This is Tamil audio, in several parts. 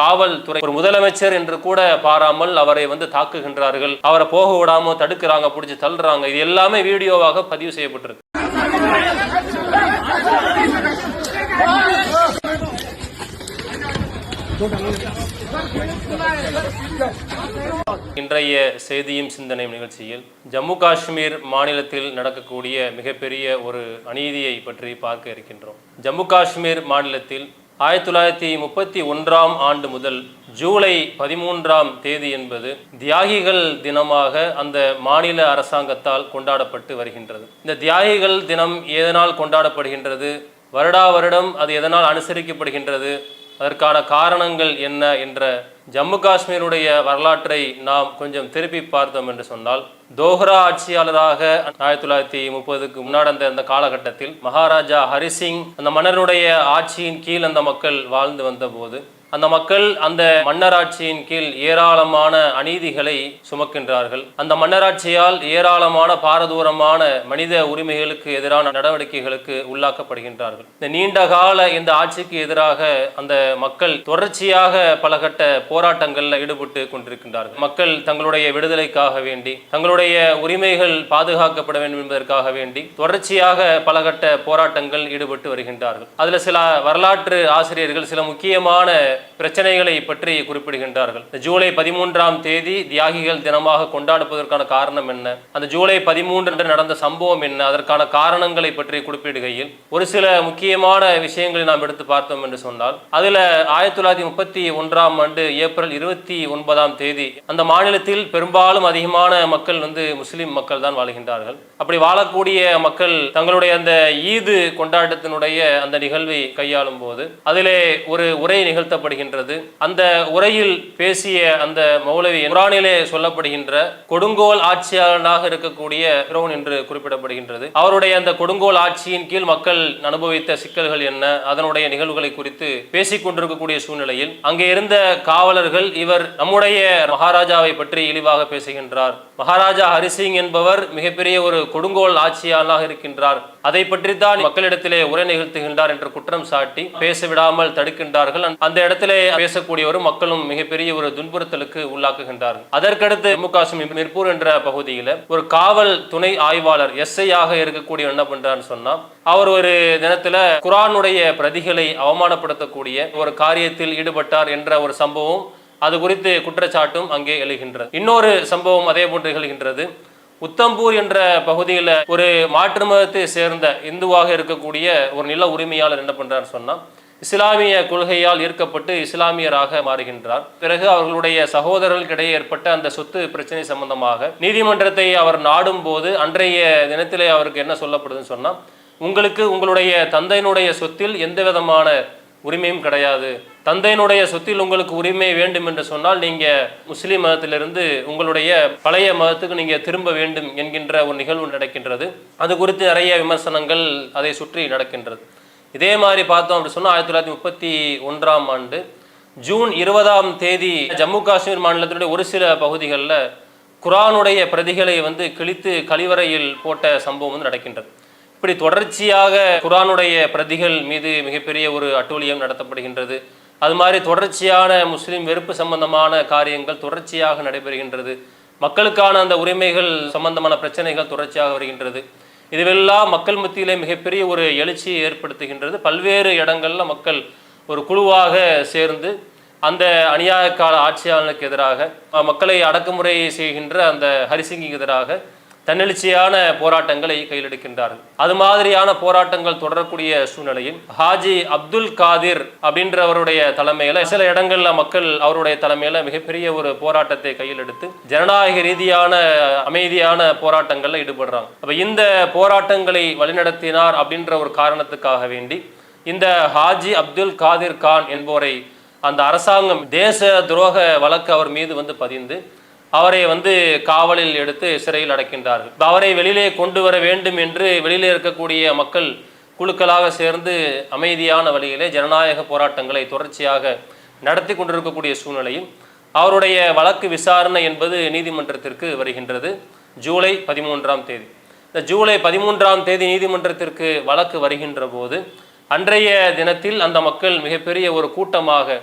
காவல்துறை ஒரு முதலமைச்சர் என்று கூட பாராமல் அவரை வந்து தாக்குகின்றார்கள். அவரை போக விடாம தடுக்கிறாங்க பிடிச்சி தள்ளுறாங்க. இது எல்லாமே வீடியோவாக பதிவு செய்யப்பட்டிருக்கு. இன்றைய செய்தியும் சிந்தனையும் நிகழ்ச்சியில் ஜம்மு காஷ்மீர் மாநிலத்தில் நடக்கக்கூடிய மிகப்பெரிய ஒரு அநீதியை பற்றி பார்க்க இருக்கின்றோம். ஜம்மு காஷ்மீர் மாநிலத்தில் ஆயிரத்தி தொள்ளாயிரத்தி முப்பத்தி ஒன்றாம் ஆண்டு முதல் ஜூலை பதிமூன்றாம் தேதி என்பது தியாகிகள் தினமாக அந்த மாநில அரசாங்கத்தால் கொண்டாடப்பட்டு வருகின்றது. இந்த தியாகிகள் தினம் எதனால் கொண்டாடப்படுகின்றது? வருடா வருடம் அது எதனால் அனுசரிக்கப்படுகின்றது? அதற்கான காரணங்கள் என்ன என்ற ஜம்மு காஷ்மீருடைய வரலாற்றை நாம் கொஞ்சம் திருப்பி பார்த்தோம் என்று சொன்னால் தோஹ்ரா ஆட்சியாளராக ஆயிரத்தி தொள்ளாயிரத்தி முப்பதுக்கு முன்னாடி அந்த அந்த காலகட்டத்தில் மகாராஜா ஹரிசிங் அந்த மன்னருடைய ஆட்சியின் கீழ் அந்த மக்கள் வாழ்ந்து வந்தபோது அந்த மக்கள் அந்த மன்னராட்சியின் கீழ் ஏராளமான அநீதிகளை சுமக்கின்றார்கள். அந்த மன்னராட்சியால் ஏராளமான பாரதூரமான மனித உரிமைகளுக்கு எதிரான நடவடிக்கைகளுக்கு உள்ளாக்கப்படுகின்றார்கள். இந்த நீண்ட கால இந்த ஆட்சிக்கு எதிராக அந்த மக்கள் தொடர்ச்சியாக பலகட்ட போராட்டங்களில் ஈடுபட்டு கொண்டிருக்கின்றார்கள். மக்கள் தங்களுடைய விடுதலைக்காக வேண்டி தங்களுடைய உரிமைகள் பாதுகாக்கப்பட வேண்டும் என்பதற்காக வேண்டி தொடர்ச்சியாக பலகட்ட போராட்டங்கள் ஈடுபட்டு வருகின்றார்கள். அதில் சில வரலாற்று ஆசிரியர்கள் சில முக்கியமான பிரச்சனைகளை பற்றி குறிப்பிடுகின்றார்கள். ஜூலை பதிமூன்றாம் தேதி தியாகிகள் தினமாக கொண்டாடுவதற்கான காரணம் என்ன? அந்த ஜூலை பதிமூன்று அன்று நடந்த சம்பவம் என்ன? அதற்கான காரணங்களை பற்றி குறிப்பிடுகையில் ஒரு சில முக்கியமான விஷயங்களை நாம் எடுத்து பார்த்தோம் என்று சொன்னால் அதுல ஆயிரத்தி தொள்ளாயிரத்தி முப்பத்தி ஒன்றாம் ஆண்டு ஏப்ரல் இருபத்தி ஒன்பதாம் தேதி அந்த மாநிலத்தில் பெரும்பாலும் அதிகமான மக்கள் வந்து முஸ்லிம் மக்கள் தான் வாழ்கின்றார்கள். அப்படி வாழக்கூடிய மக்கள் தங்களுடைய அந்த ஈது கொண்டாட்டத்தினுடைய அந்த நிகழ்வை கையாளும் போது அதிலே ஒரு உரை நிகழ்த்தப்படுகின்றது அந்த உரையில் பேசிய அந்த மௌலவி குரானிலே சொல்லப்படுகின்ற கொடுங்கோல் ஆட்சியாளனாக இருக்கக்கூடிய ஃபிரௌன் என்று குறிப்பிடப்படுகின்றது. அவருடைய அந்த கொடுங்கோல் ஆட்சியின் கீழ் மக்கள் அனுபவித்த சிக்கல்கள் என்ன அதனுடைய நிகழ்வுகளை குறித்து பேசிக் கொண்டிருக்கக்கூடிய சூழ்நிலையில் அங்கே இருந்த காவலர்கள் இவர் நம்முடைய மகாராஜாவை பற்றி இழிவாக பேசுகின்றார். மகாராஜா ஹரிசிங் என்பவர் மிகப்பெரிய ஒரு கொடுங்கோல் ஆட்சியாளனாக இருக்கின்றார். அதை பற்றி தான் மக்களிடத்திலே உரை நிகழ்த்துகின்றார் என்று குற்றம் சாட்டி பேச விடாமல் தடுக்கின்றார்கள். அந்த இடத்திலே பேசக்கூடியவரும் மக்களும் மிகப்பெரிய ஒரு துன்புறுத்தலுக்கு உள்ளாக்குகின்றார்கள். அதற்கடுத்து ஜம்மு காஷ்மீர் மிர்பூர் என்ற பகுதியில் ஒரு காவல் துணை ஆய்வாளர் எஸ்ஐயாக இருக்கக்கூடிய என்ன பண்றான்னு சொன்னா அவர் ஒரு தினத்துல குரானுடைய பிரதிகளை அவமானப்படுத்தக்கூடிய ஒரு காரியத்தில் ஈடுபட்டார் என்ற ஒரு சம்பவம் அது குறித்து குற்றச்சாட்டும் அங்கே எழுகின்றது. இன்னொரு சம்பவம் அதே போன்று நிகழ்கின்றது. உத்தம்பூர் என்ற பகுதியில் ஒரு மாற்று மதத்தை சேர்ந்த இந்துவாக இருக்கக்கூடிய ஒரு நில உரிமையாளர் என்ன பண்றாரு சொன்னால் இஸ்லாமிய கொள்கையால் ஈர்க்கப்பட்டு இஸ்லாமியராக மாறுகின்றார். பிறகு அவர்களுடைய சகோதரர்களுக்கிடையே ஏற்பட்ட அந்த சொத்து பிரச்சனை சம்பந்தமாக நீதிமன்றத்தை அவர் நாடும் போது அன்றைய தினத்திலே அவருக்கு என்ன சொல்லப்படுதுன்னு சொன்னால் உங்களுக்கு உங்களுடைய தந்தையினுடைய சொத்தில் எந்த விதமான உரிமையும் கிடையாது. தந்தையினுடைய சொத்தில் உங்களுக்கு உரிமை வேண்டும் என்று சொன்னால் நீங்கள் முஸ்லீம் மதத்திலிருந்து உங்களுடைய பழைய மதத்துக்கு நீங்கள் திரும்ப வேண்டும் என்கின்ற ஒரு நிகழ்வு நடக்கின்றது. அது குறித்து நிறைய விமர்சனங்கள் அதை சுற்றி நடக்கின்றது. இதே மாதிரி பார்த்தோம் அப்படின்னு சொன்னால் ஆயிரத்தி தொள்ளாயிரத்தி முப்பத்தி ஒன்றாம் ஆண்டு ஜூன் இருபதாம் தேதி ஜம்மு காஷ்மீர் மாநிலத்தினுடைய ஒரு சில பகுதிகளில் குரானுடைய பிரதிகளை வந்து கிழித்து கழிவறையில் போட்ட சம்பவம் வந்து நடக்கின்றது. இப்படி தொடர்ச்சியாக குரானுடைய பிரதிகள் மீது மிகப்பெரிய ஒரு அட்டூழியம் நடத்தப்படுகின்றது. அது மாதிரி தொடர்ச்சியான முஸ்லீம் வெறுப்பு சம்பந்தமான காரியங்கள் தொடர்ச்சியாக நடைபெறுகின்றது. மக்களுக்கான அந்த உரிமைகள் சம்பந்தமான பிரச்சனைகள் தொடர்ச்சியாக வருகின்றது. இதுவெல்லாம் மக்கள் மத்தியிலே மிகப்பெரிய ஒரு எழுச்சியை ஏற்படுத்துகின்றது. பல்வேறு இடங்களில் மக்கள் ஒரு குழுவாக சேர்ந்து அந்த அநியாயக்கால ஆட்சியாளனுக்கு எதிராக மக்களை அடக்குமுறை செய்கின்ற அந்த ஹரிசிங்கிக்கு எதிராக தன்னெழுச்சியான போராட்டங்களை கையிலெடுக்கின்றார்கள். அது மாதிரியான போராட்டங்கள் தொடரக்கூடிய சூழ்நிலையில் ஹாஜி அப்துல் காதிர் அப்படின்றவருடைய தலைமையில சில இடங்கள்ல மக்கள் அவருடைய தலைமையில மிகப்பெரிய ஒரு போராட்டத்தை கையில் எடுத்து ஜனநாயக ரீதியான அமைதியான போராட்டங்கள்ல ஈடுபடுறாங்க. அப்ப இந்த போராட்டங்களை வழிநடத்தினார் அப்படின்ற ஒரு காரணத்துக்காக வேண்டி இந்த ஹாஜி அப்துல் காதிர் கான் என்பவரை அந்த அரசாங்கம் தேச துரோக வழக்கு அவர் மீது வந்து பதிந்து அவரை வந்து காவலில் எடுத்து சிறையில் அடைக்கின்றார்கள். அவரை வெளியிலே கொண்டு வர வேண்டும் என்று வெளியிலே இருக்கக்கூடிய மக்கள் குழுக்களாக சேர்ந்து அமைதியான வழியிலே ஜனநாயக போராட்டங்களை தொடர்ச்சியாக நடத்தி கொண்டிருக்கக்கூடிய சூழ்நிலையில் அவருடைய வழக்கு விசாரணை என்பது நீதிமன்றத்திற்கு வருகின்றது. ஜூலை பதிமூன்றாம் தேதி. இந்த ஜூலை பதிமூன்றாம் தேதி நீதிமன்றத்திற்கு வழக்கு வருகின்ற போது அன்றைய தினத்தில் அந்த மக்கள் மிகப்பெரிய ஒரு கூட்டமாக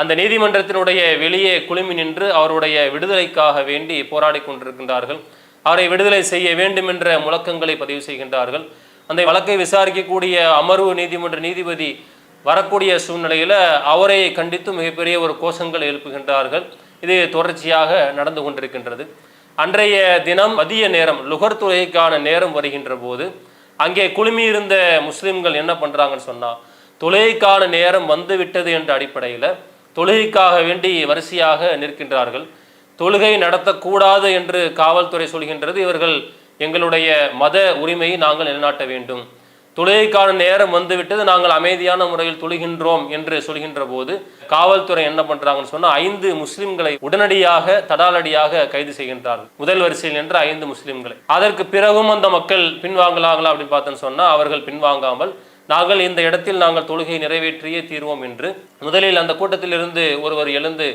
அந்த நீதிமன்றத்தினுடைய வெளியே குழுமி நின்று அவருடைய விடுதலைக்காக வேண்டி போராடி கொண்டிருக்கின்றார்கள். அவரை விடுதலை செய்ய வேண்டும் என்ற முழக்கங்களை பதிவு செய்கின்றார்கள். அந்த வழக்கை விசாரிக்கக்கூடிய அமர்வு நீதிமன்ற நீதிபதி வரக்கூடிய சூழ்நிலையில் அவரை கண்டித்து மிகப்பெரிய ஒரு கோஷங்கள் எழுப்புகின்றார்கள். இது தொடர்ச்சியாக நடந்து கொண்டிருக்கின்றது. அன்றைய தினம் மதிய நேரம் லுகர் தொழுகைக்கான நேரம் வருகின்ற போது அங்கே குழுமியிருந்த முஸ்லிம்கள் என்ன பண்ணுறாங்கன்னு சொன்னால் தொழுகைக்கான நேரம் வந்து விட்டது என்ற அடிப்படையில் தொழுகைக்காக வேண்டி வரிசையாக நிற்கின்றார்கள். தொழுகை நடத்தக்கூடாது என்று காவல்துறை சொல்கின்றது. இவர்கள் எங்களுடைய மத உரிமையை நாங்கள் நிலைநாட்ட வேண்டும். தொழுகைக்கான நேரம் வந்துவிட்டது. நாங்கள் அமைதியான முறையில் தொழுகின்றோம் என்று சொல்கின்ற போது காவல்துறை என்ன பண்றாங்கன்னு சொன்னால் ஐந்து முஸ்லிம்களை உடனடியாக தடாலடியாக கைது செய்கின்றார்கள். முதல் வரிசையில் என்ற ஐந்து முஸ்லிம்களை. அதற்கு பிறகும் அந்த மக்கள் பின்வாங்கலாங்களா அப்படின்னு பார்த்தோன்னு சொன்னா அவர்கள் பின்வாங்காமல் நாங்கள் இந்த இடத்தில் நாங்கள் தொழுகை நிறைவேற்றியே தீர்வோம் என்று. முதலில் அந்த கூட்டத்திலிருந்து ஒருவர் எழுந்து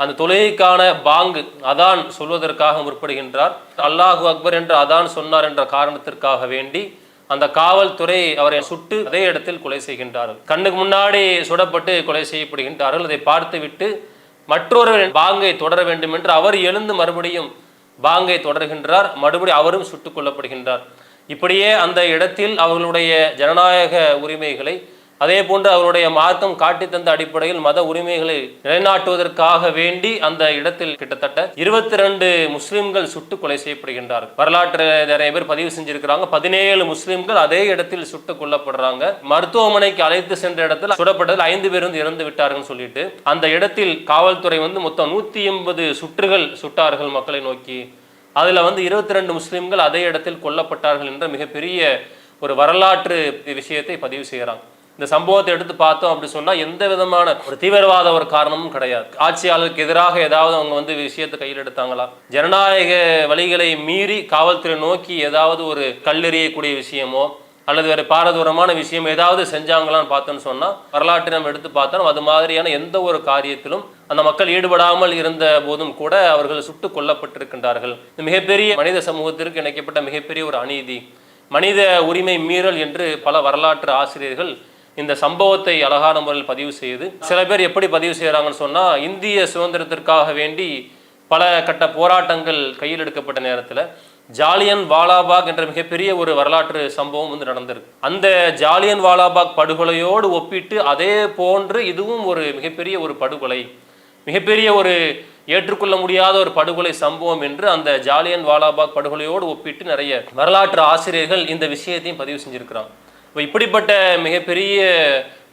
அந்த தொழுகைக்கான பாங்கு அதான் சொல்வதற்காக முற்படுகின்றார். அல்லாஹு அக்பர் என்று அதான் சொன்னார் என்ற காரணத்திற்காக வேண்டி அந்த காவல்துறை அவரை சுட்டு அதே இடத்தில் கொலை செய்கின்றார்கள். கண்ணுக்கு முன்னாடி சுடப்பட்டு கொலை செய்யப்படுகின்றார்கள். அதை பார்த்துவிட்டு மற்றொரு பாங்கை தொடர வேண்டும் என்று அவர் எழுந்து மறுபடியும் பாங்கை தொடர்கின்றார். மறுபடியும் அவரும் சுட்டுக் கொல்லப்படுகின்றார். இப்படியே அந்த இடத்தில் அவர்களுடைய ஜனநாயக உரிமைகளை அதே போன்று அவருடைய மார்க்கம் காட்டி தந்த அடிப்படையில் மத உரிமைகளை நிலைநாட்டுவதற்காக வேண்டி அந்த இடத்தில் கிட்டத்தட்ட இருபத்தி ரெண்டு முஸ்லிம்கள் சுட்டு கொலை செய்யப்படுகின்றார்கள். வரலாற்று நிறைய பேர் பதிவு செஞ்சிருக்கிறாங்க. பதினேழு முஸ்லிம்கள் அதே இடத்தில் சுட்டு கொல்லப்படுறாங்க. மருத்துவமனைக்கு அழைத்து சென்ற இடத்துல சுடப்பட்டதில் ஐந்து பேர் வந்து இறந்து விட்டார்கள் சொல்லிட்டு அந்த இடத்தில் காவல்துறை வந்து மொத்தம் நூத்தி எண்பது சுற்றுகள் சுட்டார்கள் மக்களை நோக்கி. அதில் வந்து இருபத்தி ரெண்டு முஸ்லீம்கள் அதே இடத்தில் கொல்லப்பட்டார்கள் என்ற மிகப்பெரிய ஒரு வரலாற்று விஷயத்தை பதிவு செய்கிறாங்க. இந்த சம்பவத்தை எடுத்து பார்த்தோம் அப்படி சொன்னால் எந்த விதமான ஒரு தீவிரவாத ஒரு காரணமும் கிடையாது. ஆட்சியாளருக்கு எதிராக ஏதாவது அவங்க வந்து விஷயத்தை கையில் எடுத்தாங்களா? ஜனநாயக வழிகளை மீறி காவல்துறை நோக்கி ஏதாவது ஒரு கல்லெறியக்கூடிய விஷயமோ அல்லது வேறு பாரதூரமான விஷயம் ஏதாவது செஞ்சாங்களான்னு பார்த்தோன்னு சொன்னால் வரலாற்றை நம்ம எடுத்து பார்த்தோம். அது மாதிரியான எந்த ஒரு காரியத்திலும் அந்த மக்கள் ஈடுபடாமல் இருந்த போதும் கூட அவர்கள் சுட்டு கொல்லப்பட்டிருக்கின்றார்கள். இது மிகப்பெரிய மனித சமூகத்திற்கு இணைக்கப்பட்ட மிகப்பெரிய ஒரு அநீதி. மனித உரிமை மீறல் என்று பல வரலாற்று ஆசிரியர்கள் இந்த சம்பவத்தை அழகான முறையில் பதிவு செய்து சில பேர் எப்படி பதிவு செய்கிறாங்கன்னு சொன்னால் இந்திய சுதந்திரத்திற்காக வேண்டி பல கட்ட போராட்டங்கள் கையில் எடுக்கப்பட்ட நேரத்தில் ஜாலியன் வாலாபாக் என்ற மிகப்பெரிய ஒரு வரலாற்று சம்பவம் வந்து நடந்திருக்கு. அந்த ஜாலியன் வாலாபாக் படுகொலையோடு ஒப்பிட்டு அதே போன்று இதுவும் ஒரு மிகப்பெரிய ஒரு படுகொலை. மிகப்பெரிய ஒரு ஏற்றுக்கொள்ள முடியாத ஒரு படுகொலை சம்பவம் என்று அந்த ஜாலியன் வாலாபாக் படுகொலையோடு ஒப்பிட்டு நிறைய வரலாற்று ஆசிரியர்கள் இந்த விஷயத்தையும் பதிவு செஞ்சுருக்கிறாங்க. இப்போ இப்படிப்பட்ட மிகப்பெரிய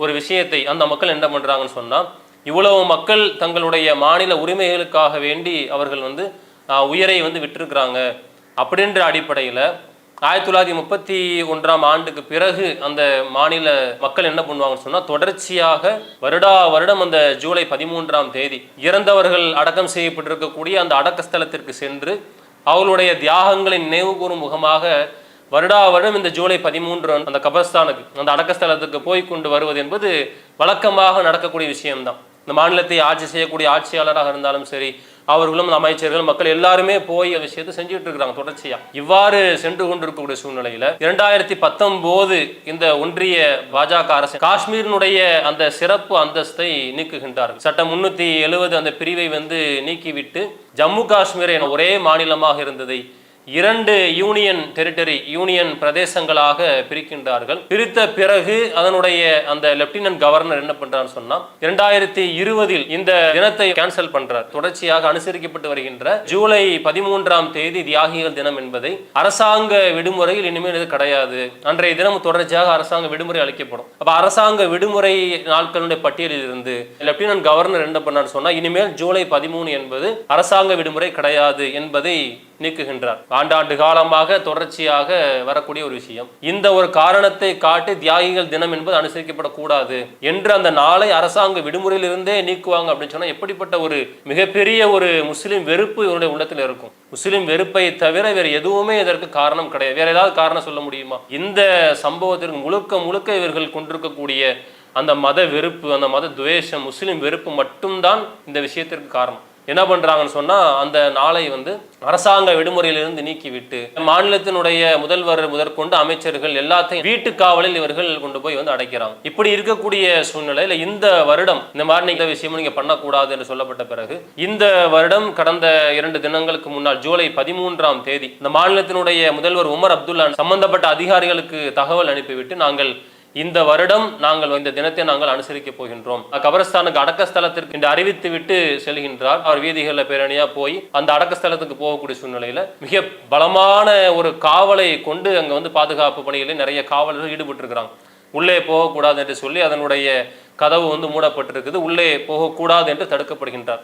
ஒரு விஷயத்தை அந்த மக்கள் என்ன பண்ணுறாங்கன்னு சொன்னால் இவ்வளவு மக்கள் தங்களுடைய மாநில உரிமைகளுக்காக வேண்டி அவர்கள் வந்து உயிரை வந்து விட்டுருக்குறாங்க அப்படின்ற அடிப்படையில் ஆயிரத்தி தொள்ளாயிரத்தி முப்பத்தி ஒன்றாம் ஆண்டுக்கு பிறகு அந்த மாநில மக்கள் என்ன பண்ணுவாங்கன்னு சொன்னா தொடர்ச்சியாக வருடா வருடம் அந்த ஜூலை பதிமூன்றாம் தேதி இறந்தவர்கள் அடக்கம் செய்யப்பட்டிருக்கக்கூடிய அந்த அடக்க ஸ்தலத்திற்கு சென்று அவர்களுடைய தியாகங்களை நினைவு கூறும் முகமாக வருடா வருடம் இந்த ஜூலை பதிமூன்று அந்த கபர்ஸ்தானுக்கு அந்த அடக்கஸ்தலத்துக்கு போய் கொண்டு வருவது என்பது வழக்கமாக நடக்கக்கூடிய விஷயம்தான். இந்த மாநிலத்தை ஆட்சி செய்யக்கூடிய ஆட்சியாளராக இருந்தாலும் சரி அவர்களும் அமைச்சர்கள் மக்கள் எல்லாருமே போய் விஷயத்தை செஞ்சுட்டு இருக்கிறாங்க தொடர்ச்சியா. இவ்வாறு சென்று கொண்டிருக்கக்கூடிய சூழ்நிலையில இரண்டாயிரத்தி பத்தொன்பது இந்த ஒன்றிய பாஜக அரசு காஷ்மீரினுடைய அந்த சிறப்பு அந்தஸ்தை நீக்குகின்றார்கள். சட்டம் முன்னூத்தி எழுபது அந்த பிரிவை வந்து நீக்கிவிட்டு ஜம்மு காஷ்மீர் என ஒரே மாநிலமாக இருந்ததை இரண்டு யூனியன் டெரிட்டரி யூனியன் பிரதேசங்களாக பிரிக்கின்றார்கள். பிரித்த பிறகு அதனுடைய அந்த லெப்டினன்ட் கவர்னர் என்ன பண்றான்னு சொன்னா இரண்டாயிரத்தி இருபதில் இந்த தினத்தை கேன்சல் பண்றார். தொடர்ச்சியாக அனுசரிக்கப்பட்டு வருகின்ற ஜூலை பதிமூன்றாம் தேதி தியாகிகள் தினம் என்பதை அரசாங்க விடுமுறையில் இனிமேல் இது கிடையாது. அன்றைய தினம் தொடர்ச்சியாக அரசாங்க விடுமுறை அளிக்கப்படும். அப்ப அரசாங்க விடுமுறை நாட்களுடைய பட்டியலில் இருந்து லெப்டினன்ட் கவர்னர் என்ன பண்ணார் சொன்னா இனிமேல் ஜூலை பதிமூணு என்பது அரசாங்க விடுமுறை கிடையாது என்பதை நீக்குகின்றார். ஆண்டாண்டு காலமாக தொடர்ச்சியாக வரக்கூடிய ஒரு விஷயம். இந்த ஒரு காரணத்தை காட்டி தியாகிகள் தினம் என்பது அனுசரிக்கப்படக்கூடாது என்று அந்த நாளை அரசாங்க விடுமுறையிலிருந்தே நீக்குவாங்க அப்படின்னு சொன்னா எப்படிப்பட்ட ஒரு மிகப்பெரிய ஒரு முஸ்லிம் வெறுப்பு இவருடைய உள்ளத்தில் இருக்கும். முஸ்லிம் வெறுப்பை தவிர வேறு எதுவுமே இதற்கு காரணம் கிடையாது. வேற ஏதாவது காரணம் சொல்ல முடியுமா? இந்த சம்பவத்திற்கு முழுக்க முழுக்க இவர்கள் கொண்டிருக்கக்கூடிய அந்த மத வெறுப்பு அந்த மத துவேஷம் முஸ்லிம் வெறுப்பு மட்டும்தான் இந்த விஷயத்திற்கு காரணம். என்ன பண்ணுறாங்கன்னு சொன்னால் அந்த நாளை வந்து அரசாங்க விடுமுறையிலிருந்து நீக்கிவிட்டு மாநிலத்தினுடைய முதல்வர் முதற்கொண்டு அமைச்சர்கள் எல்லாத்தையும் வீட்டு காவலில் இவர்கள் கொண்டு போய் வந்து அடைக்கிறாங்க. இப்படி இருக்கக்கூடிய சூழ்நிலையில் இந்த வருடம் இந்த மாதிரி நீங்கள் விஷயமும் நீங்கள் பண்ணக்கூடாது என்று சொல்லப்பட்ட பிறகு இந்த வருடம் கடந்த இரண்டு தினங்களுக்கு முன்னால் ஜூலை பதிமூன்றாம் தேதி இந்த மாநிலத்தினுடைய முதல்வர் உமர் அப்துல்லா சம்பந்தப்பட்ட அதிகாரிகளுக்கு தகவல் அனுப்பிவிட்டு நாங்கள் இந்த வருடம் நாங்கள் இந்த தினத்தை நாங்கள் அனுசரிக்க போகின்றோம். கபரஸ்தானுக்கு அடக்கஸ்தலத்திற்கு என்று அறிவித்து விட்டு செல்கின்றார். அவர் வீதிகளில் பேரணியா போய் அந்த அடக்கஸ்தலத்துக்கு போகக்கூடிய சூழ்நிலையில மிக பலமான ஒரு காவலை கொண்டு அங்க வந்து பாதுகாப்பு பணிகளில் நிறைய காவலர்கள் ஈடுபட்டு இருக்கிறாங்க உள்ளே போகக்கூடாது என்று சொல்லி அதனுடைய கதவு வந்து மூடப்பட்டிருக்குது. உள்ளே போகக்கூடாது என்று தடுக்கப்படுகின்றார்.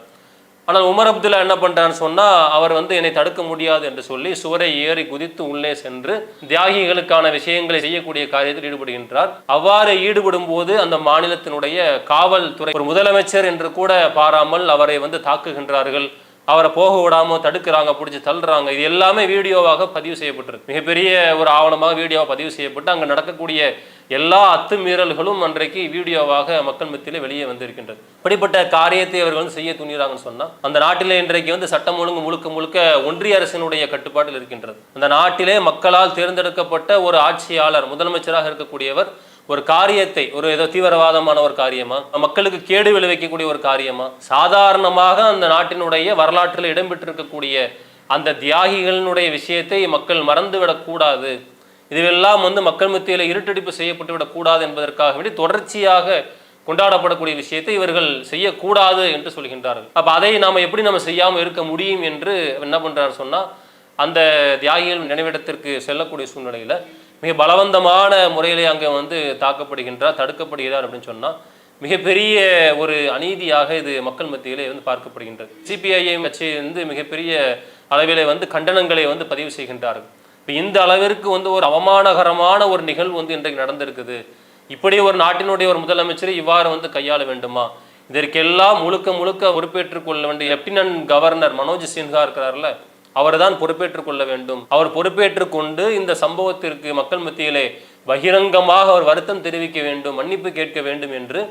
ஆனால் உமர் அப்துல்லா என்ன பண்ணுறான்னு சொன்னால் அவர் வந்து என்னை தடுக்க முடியாது என்று சொல்லி சுவரை ஏறி குதித்து உள்ளே சென்று தியாகிகளுக்கான விஷயங்களை செய்யக்கூடிய காரியத்தில் ஈடுபடுகின்றார். அவ்வாறு ஈடுபடும் போது அந்த மாநிலத்தினுடைய காவல்துறை ஒரு முதலமைச்சர் என்று கூட பாராமல் அவரை வந்து தாக்குகின்றார்கள். அவரை போக விடாமல் தடுக்கிறாங்க பிடிச்சி தள்ளுறாங்க. இது எல்லாமே வீடியோவாக பதிவு செய்யப்பட்டிருக்கு. மிகப்பெரிய ஒரு ஆவணமாக வீடியோவாக பதிவு செய்யப்பட்டு அங்கே நடக்கக்கூடிய எல்லா அத்துமீறல்களும் அன்றைக்கு வீடியோவாக மக்கள் மத்தியில் வெளியே வந்திருக்கின்றது. இப்படிப்பட்ட காரியத்தை அவர்கள் வந்து செய்ய துணிகிறாங்கன்னு சொன்னால் அந்த நாட்டிலே இன்றைக்கு வந்து சட்டம் ஒழுங்கு முழுக்க முழுக்க ஒன்றிய அரசினுடைய கட்டுப்பாட்டில் இருக்கின்றது. அந்த நாட்டிலே மக்களால் தேர்ந்தெடுக்கப்பட்ட ஒரு ஆட்சியாளர் முதலமைச்சராக இருக்கக்கூடியவர் ஒரு காரியத்தை ஒரு ஏதோ தீவிரவாதமான ஒரு காரியமா மக்களுக்கு கேடு விளைவிக்கக்கூடிய ஒரு காரியமா சாதாரணமாக அந்த நாட்டினுடைய வரலாற்றில் இடம்பெற்றிருக்கக்கூடிய அந்த தியாகிகளினுடைய விஷயத்தை மக்கள் மறந்துவிடக்கூடாது. இதுவெல்லாம் வந்து மக்கள் மத்தியில் இருட்டடிப்பு செய்யப்பட்டு விடக்கூடாது என்பதற்காக வேண்டி தொடர்ச்சியாக கொண்டாடப்படக்கூடிய விஷயத்தை இவர்கள் செய்யக்கூடாது என்று சொல்கின்றார்கள். அப்போ அதை நாம் எப்படி நம்ம செய்யாமல் இருக்க முடியும் என்று என்ன பண்ணுறாரு சொன்னால் அந்த தியாகிகள் நினைவிடத்திற்கு செல்லக்கூடிய சூழ்நிலையில் மிக பலவந்தமான முறையிலே அங்கே வந்து தாக்கப்படுகின்றார் தடுக்கப்படுகிறார் அப்படின்னு சொன்னால் மிகப்பெரிய ஒரு அநீதியாக இது மக்கள் மத்தியிலே வந்து பார்க்கப்படுகின்றது. சிபிஐஎம் கட்சி வந்து மிகப்பெரிய அளவிலே வந்து கண்டனங்களை வந்து பதிவு செய்கின்றார்கள். இப்போ இந்த அளவிற்கு வந்து ஒரு அவமானகரமான ஒரு நிகழ்வு வந்து இன்றைக்கு நடந்திருக்குது. இப்படி ஒரு நாட்டினுடைய ஒரு முதலமைச்சரை இவ்வாறு வந்து கையாள வேண்டுமா? இதற்கெல்லாம் முழுக்க முழுக்க பொறுப்பேற்றுக் கொள்ள வேண்டிய லெப்டினன்ட் கவர்னர் மனோஜ் சின்ஹா இருக்கிறார்ல அவர்தான் பொறுப்பேற்றுக் கொள்ள வேண்டும். அவர் பொறுப்பேற்றுக் கொண்டு இந்த சம்பவத்திற்கு மக்கள் மத்தியிலே பகிரங்கமாக அவர் வருத்தம் தெரிவிக்க வேண்டும் மன்னிப்பு கேட்க வேண்டும் என்று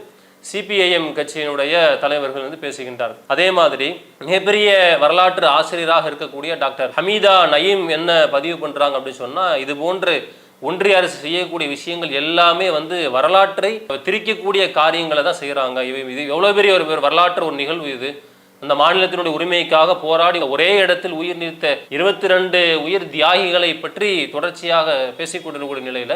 சிபிஐஎம் கட்சியினுடைய தலைவர்கள் வந்து பேசுகின்றார். அதே மாதிரி மிகப்பெரிய வரலாற்று ஆசிரியராக இருக்கக்கூடிய டாக்டர் ஹமீதா நயீம் என்ன பதிவு பண்றாங்க அப்படின்னு சொன்னா இது போன்று ஒன்றிய அரசு செய்யக்கூடிய விஷயங்கள் எல்லாமே வந்து வரலாற்றை திரிக்கக்கூடிய காரியங்களை தான் செய்கிறாங்க இவை இது எவ்வளோ பெரிய ஒரு வரலாற்று ஒரு நிகழ்வு இது. அந்த மாநிலத்தினுடைய உரிமைக்காக போராடி ஒரே இடத்தில் உயிர் நீத்த இருபத்தி ரெண்டு உயிர் தியாகிகளை பற்றி தொடர்ச்சியாக பேசிக்கொண்டிருக்கக்கூடிய நிலையில்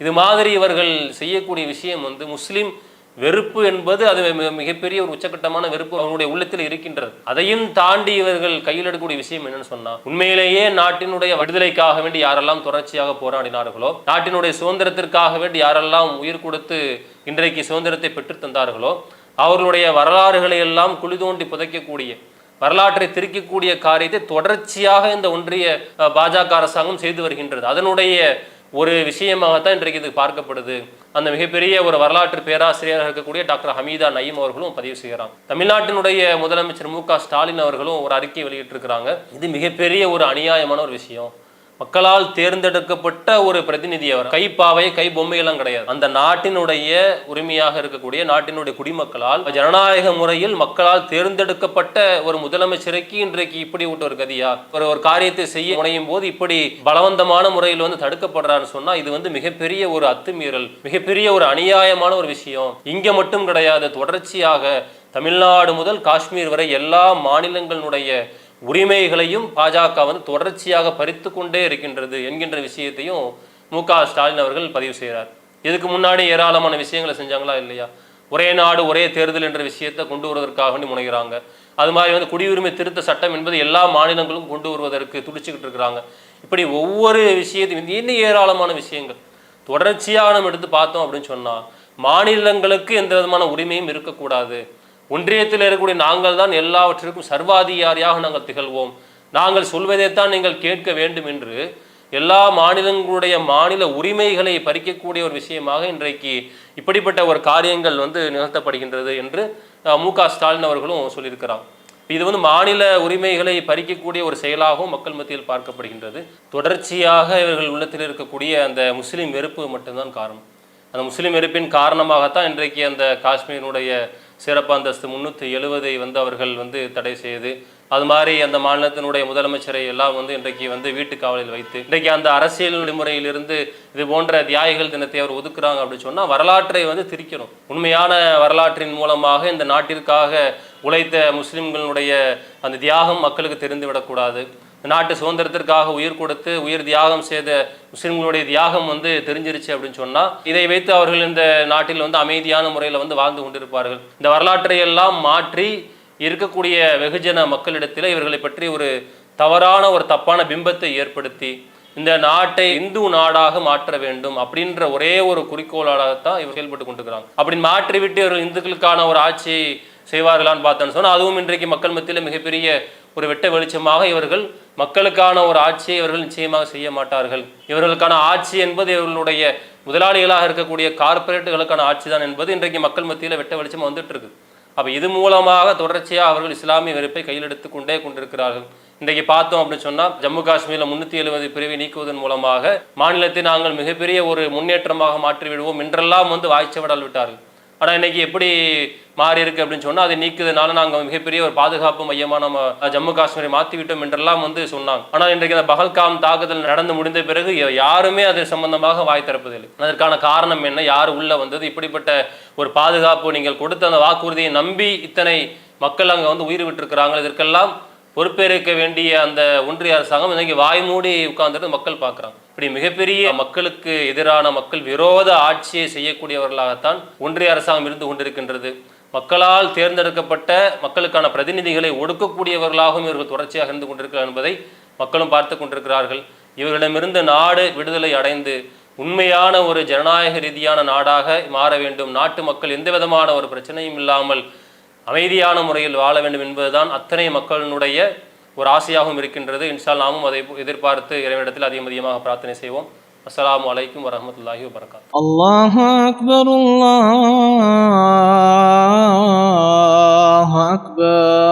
இது மாதிரி இவர்கள் செய்யக்கூடிய விஷயம் வந்து முஸ்லீம் வெறுப்பு என்பது அது மிகப்பெரிய ஒரு உச்சக்கட்டமான வெறுப்பு அவங்களுடைய உள்ளத்தில் இருக்கின்றது. அதையும் தாண்டி இவர்கள் கையில் எடுக்கக்கூடிய விஷயம் என்னன்னு சொன்னா உண்மையிலேயே நாட்டினுடைய விடுதலைக்காக வேண்டி யாரெல்லாம் தொடர்ச்சியாக போராடினார்களோ நாட்டினுடைய சுதந்திரத்திற்காக வேண்டி யாரெல்லாம் உயிர் கொடுத்து இன்றைக்கு சுதந்திரத்தை பெற்று தந்தார்களோ அவர்களுடைய வரலாறுகளை எல்லாம் குழி தோண்டி புதைக்கக்கூடிய வரலாற்றை திரிக்கக்கூடிய காரியத்தை தொடர்ச்சியாக இந்த ஒன்றிய பாஜக அரசாங்கம் செய்து வருகின்றது. அதனுடைய ஒரு விஷயமாகத்தான் இன்றைக்கு இது பார்க்கப்படுது. அந்த மிகப்பெரிய ஒரு வரலாற்று பேராசிரியராக இருக்கக்கூடிய டாக்டர் ஹமீதா நயீம் அவர்களும் பதிவு செய்கிறாங்க தமிழ்நாட்டினுடைய முதலமைச்சர் மு க ஸ்டாலின் அவர்களும் ஒரு அறிக்கை வெளியிட்டிருக்கிறாங்க. இது மிகப்பெரிய ஒரு அநியாயமான ஒரு விஷயம். மக்களால் தேர்ந்தெடுக்கப்பட்ட ஒரு பிரதிநிதி அவர். கைப்பாவை கை பொம்மையெல்லாம் கிடையாது. அந்த நாட்டினுடைய உரிமையாக இருக்கக்கூடிய நாட்டினுடைய குடிமக்களால் ஜனநாயக முறையில் மக்களால் தேர்ந்தெடுக்கப்பட்ட ஒரு முதலமைச்சருக்கு இன்றைக்கு இப்படி விட்ட ஒரு கதியா? ஒரு ஒரு காரியத்தை செய்ய முனையும் போது இப்படி பலவந்தமான முறையில் வந்து தடுக்கப்படுறான்னு சொன்னா இது வந்து மிகப்பெரிய ஒரு அத்துமீறல் மிகப்பெரிய ஒரு அநியாயமான ஒரு விஷயம். இங்க மட்டும் கிடையாது தொடர்ச்சியாக தமிழ்நாடு முதல் காஷ்மீர் வரை எல்லா மாநிலங்களுடைய உரிமைகளையும் பாஜக வந்து தொடர்ச்சியாக பறித்து கொண்டே இருக்கின்றது என்கின்ற விஷயத்தையும் மு க ஸ்டாலின் அவர்கள் பதிவு செய்கிறார். இதுக்கு முன்னாடி ஏராளமான விஷயங்களை செஞ்சாங்களா இல்லையா? ஒரே நாடு ஒரே தேர்தல் என்ற விஷயத்தை கொண்டு வருவதற்காக வேண்டி முனைகிறாங்க. அது மாதிரி வந்து குடியுரிமை திருத்த சட்டம் என்பது எல்லா மாநிலங்களும் கொண்டு வருவதற்கு துடிச்சுக்கிட்டு இருக்கிறாங்க. இப்படி ஒவ்வொரு விஷயத்தையும் இன்னும் ஏராளமான விஷயங்கள். தொடர்ச்சியாக நம்ம எடுத்து பார்த்தோம் அப்படின்னு சொன்னால் மாநிலங்களுக்கு எந்த விதமான உரிமையும் இருக்கக்கூடாது. ஒன்றியத்தில் இருக்கக்கூடிய நாங்கள் தான் எல்லாவற்றிற்கும் சர்வாதிகாரியாக நாங்கள் திகழ்வோம். நாங்கள் சொல்வதைத்தான் நீங்கள் கேட்க வேண்டும் என்று எல்லா மாநிலங்களுடைய மாநில உரிமைகளை பறிக்கக்கூடிய ஒரு விஷயமாக இன்றைக்கு இப்படிப்பட்ட ஒரு காரியங்கள் வந்து நிகழ்த்தப்படுகின்றது என்று மு க ஸ்டாலின் அவர்களும் சொல்லியிருக்கிறாங்க இது வந்து மாநில உரிமைகளை பறிக்கக்கூடிய ஒரு செயலாகவும் மக்கள் மத்தியில் பார்க்கப்படுகின்றது. தொடர்ச்சியாக இவர்கள் உள்ளத்தில் இருக்கக்கூடிய அந்த முஸ்லீம் வெறுப்பு மட்டும்தான் காரணம். அந்த முஸ்லீம் வெறுப்பின் காரணமாகத்தான் இன்றைக்கு அந்த காஷ்மீரினுடைய சிறப்பு அந்தஸ்து முந்நூற்றி எழுவதை வந்து அவர்கள் வந்து தடை செய்து அது மாதிரி அந்த மாநிலத்தினுடைய முதலமைச்சரை எல்லாம் வந்து இன்றைக்கு வந்து வீட்டு காவலில் வைத்து இன்றைக்கு அந்த அரசியல் நடைமுறையிலிருந்து இது போன்ற தியாகிகள் தினத்தை அவர் ஒதுக்குறாங்க அப்படின்னு சொன்னால் வரலாற்றை வந்து திரிக்கணும். உண்மையான வரலாற்றின் மூலமாக இந்த நாட்டிற்காக உழைத்த முஸ்லிம்களுடைய அந்த தியாகம் மக்களுக்கு தெரிந்து விடக்கூடாது. நாட்டு சுதந்திரத்திற்காக உயிர் கொடுத்து உயிர் தியாகம் செய்த முஸ்லிம்களுடைய தியாகம் வந்து தெரிஞ்சிருச்சு அப்படின்னு சொன்னால் இதை வைத்து அவர்கள் இந்த நாட்டில் வந்து அமைதியான முறையில் வந்து வாழ்ந்து கொண்டிருப்பார்கள். இந்த வரலாற்றை எல்லாம் மாற்றி இருக்கக்கூடிய வெகுஜன மக்களிடத்தில் இவர்களை பற்றி ஒரு தவறான ஒரு தப்பான பிம்பத்தை ஏற்படுத்தி இந்த நாட்டை இந்து நாடாக மாற்ற வேண்டும் அப்படின்ற ஒரே ஒரு குறிக்கோளாகத்தான் இவர் செயல்பட்டு கொண்டிருக்கிறாங்க. அப்படி மாற்றிவிட்டு இவர்கள் இந்துக்களுக்கான ஒரு ஆட்சி செய்வார்களான்னு பார்த்தோன்னு சொன்னால் அதுவும் இன்றைக்கு மக்கள் மத்தியில் மிகப்பெரிய ஒரு வெட்ட வெளிச்சமாக இவர்கள் மக்களுக்கான ஒரு ஆட்சியை இவர்கள் நிச்சயமாக செய்ய மாட்டார்கள். இவர்களுக்கான ஆட்சி என்பது இவர்களுடைய முதலாளிகளாக இருக்கக்கூடிய கார்ப்பரேட்டுகளுக்கான ஆட்சி தான் என்பது இன்றைக்கு மக்கள் மத்தியில் வெட்ட வெளிச்சமாக வந்துட்டு இருக்கு அப்போ இது மூலமாக தொடர்ச்சியாக அவர்கள் இஸ்லாமிய வெறுப்பை கையில் எடுத்து கொண்டே கொண்டிருக்கிறார்கள். இன்றைக்கு பார்த்தோம் அப்படின்னு சொன்னால் ஜம்மு காஷ்மீரில் முன்னூற்றி எழுபது பிரிவை நீக்குவதன் மூலமாக மாநிலத்தை நாங்கள் மிகப்பெரிய ஒரு முன்னேற்றமாக மாற்றிவிடுவோம் என்றெல்லாம் வந்து வாய்ச்சவடால் விட்டார்கள். ஆனால் இன்னைக்கு எப்படி மாறி இருக்கு அப்படின்னு சொன்னால் அதை நீக்குதுனால நாங்கள் மிகப்பெரிய ஒரு பாதுகாப்பு மையமாக நம்ம ஜம்மு காஷ்மீரை மாற்றி விட்டோம் என்றெல்லாம் வந்து சொன்னாங்க. ஆனால் இன்றைக்கு அந்த பகல்காம் தாக்குதல் நடந்து முடிந்த பிறகு யாருமே அது சம்பந்தமாக வாய் திறப்பதில்லை. அதற்கான காரணம் என்ன? யார் உள்ளே வந்தது? இப்படிப்பட்ட ஒரு பாதுகாப்பு நீங்கள் கொடுத்த அந்த வாக்குறுதியை நம்பி இத்தனை மக்கள் அங்கே வந்து உயிர் விட்டிருக்கிறாங்க. இதற்கெல்லாம் பொறுப்பேற்க வேண்டிய அந்த ஒன்றிய அரசாங்கம் இன்னைக்கு வாய் மூடி உட்கார்ந்துட்டு மக்கள் பார்க்குறாங்க. இப்படி மிகப்பெரிய மக்களுக்கு எதிரான மக்கள் விரோத ஆட்சியை செய்யக்கூடியவர்களாகத்தான் ஒன்றிய அரசாங்கம் இருந்து கொண்டிருக்கின்றது. மக்களால் தேர்ந்தெடுக்கப்பட்ட மக்களுக்கான பிரதிநிதிகளை ஒடுக்கக்கூடியவர்களாகவும் இவர்கள் தொடர்ச்சியாக இருந்து கொண்டிருக்கிறார் என்பதை மக்களும் பார்த்து கொண்டிருக்கிறார்கள். இவர்களிடமிருந்து நாடு விடுதலை அடைந்து உண்மையான ஒரு ஜனநாயக ரீதியான நாடாக மாற வேண்டும். நாட்டு மக்கள் எந்த விதமான ஒரு பிரச்சனையும் இல்லாமல் அமைதியான முறையில் வாழ வேண்டும் என்பதுதான் அத்தனை மக்களினுடைய ஒரு ஆசையாகவும் இருக்கின்றது. இன்ஷால் நாமும் அதை எதிர்பார்த்து இறைவனிடத்தில் அதிகம் அதிகமாக பிரார்த்தனை செய்வோம். அஸ்லாம் வலைக்கும் வரமத்துல்லாஹி வபரகாத் அல்லாஹ் அக்பர் அல்லாஹ் அக்பர்.